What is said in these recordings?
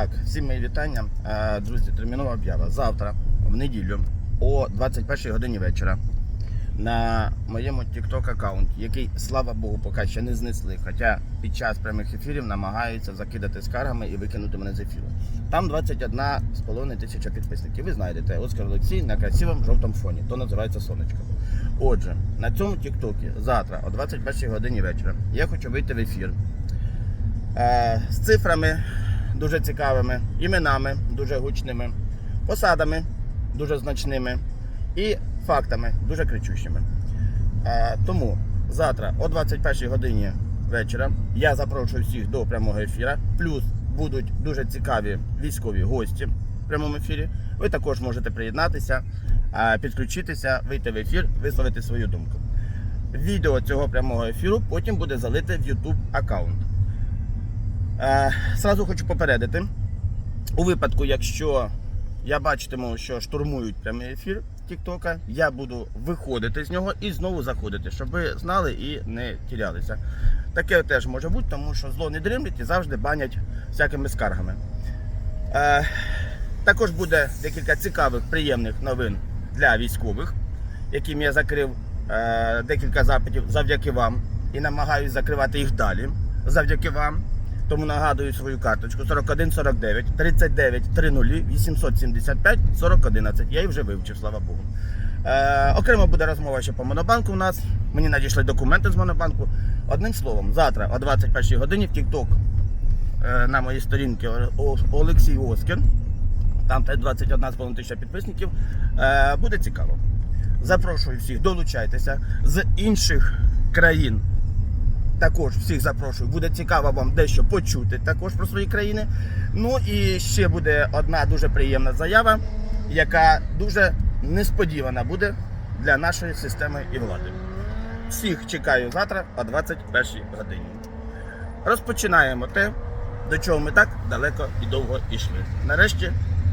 Так, всім мої вітання. Е, Друзі, термінова об'ява. Завтра, в неділю, о 21 годині вечора, на моєму TikTok аккаунті, який, слава Богу, поки ще не знесли. Хоча під час прямих ефірів намагаються закидати скаргами і викинути мене з ефіру. Там 21,5 тисяча підписників. Ви знайдете Оскар Олексій на красивому жовтому фоні. То називається сонечко. Отже, на цьому TikTok завтра о 21 годині вечора я хочу вийти в ефір е, з цифрами дуже цікавими, іменами дуже гучними, посадами дуже значними і фактами дуже кричущими. Тому завтра о 21 годині вечора я запрошую всіх до прямого ефіру. Плюс будуть дуже цікаві військові гості в прямому ефірі. Ви також можете приєднатися, підключитися, вийти в ефір, висловити свою думку. Відео цього прямого ефіру потім буде залите в YouTube аккаунт. Е, Сразу хочу попередити. У випадку, якщо я бачитиму, що штурмують прямий ефір Тіктока, я буду виходити з нього і знову заходити, щоб ви знали і не тірялися. Таке теж може бути, тому що зло не дремлять і завжди банять всякими скаргами. Е, також буде декілька цікавих, приємних новин для військових, яким я закрив е, декілька запитів завдяки вам і намагаюся закривати їх далі завдяки вам. Тому нагадую свою карточку 4149 39 30 875 4011. Я її вже вивчив, слава Богу. Е, окремо буде розмова ще по монобанку у нас. Мені надійшли документи з монобанку. Одним словом, завтра о 21 годині в TikTok е, на моїй сторінці Олексій Оскін. Там теж 21,5 тисяча підписників. Е, буде цікаво. Запрошую всіх, долучайтеся з інших країн. Також всіх запрошую. Буде цікаво вам дещо почути також про свої країни. Ну і ще буде одна дуже приємна заява, яка дуже несподівана буде для нашої системи і влади. Всіх чекаю завтра о 21 годині. Розпочинаємо те, до чого ми так далеко і довго йшли. Нарешті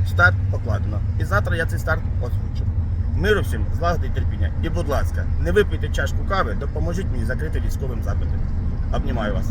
старт покладено. І завтра я цей старт озвучу. Миру всім, злагоди і терпіння. І, будь ласка, не випийте чашку кави, допоможіть мені закрити військовим запитом. Обнімаю вас.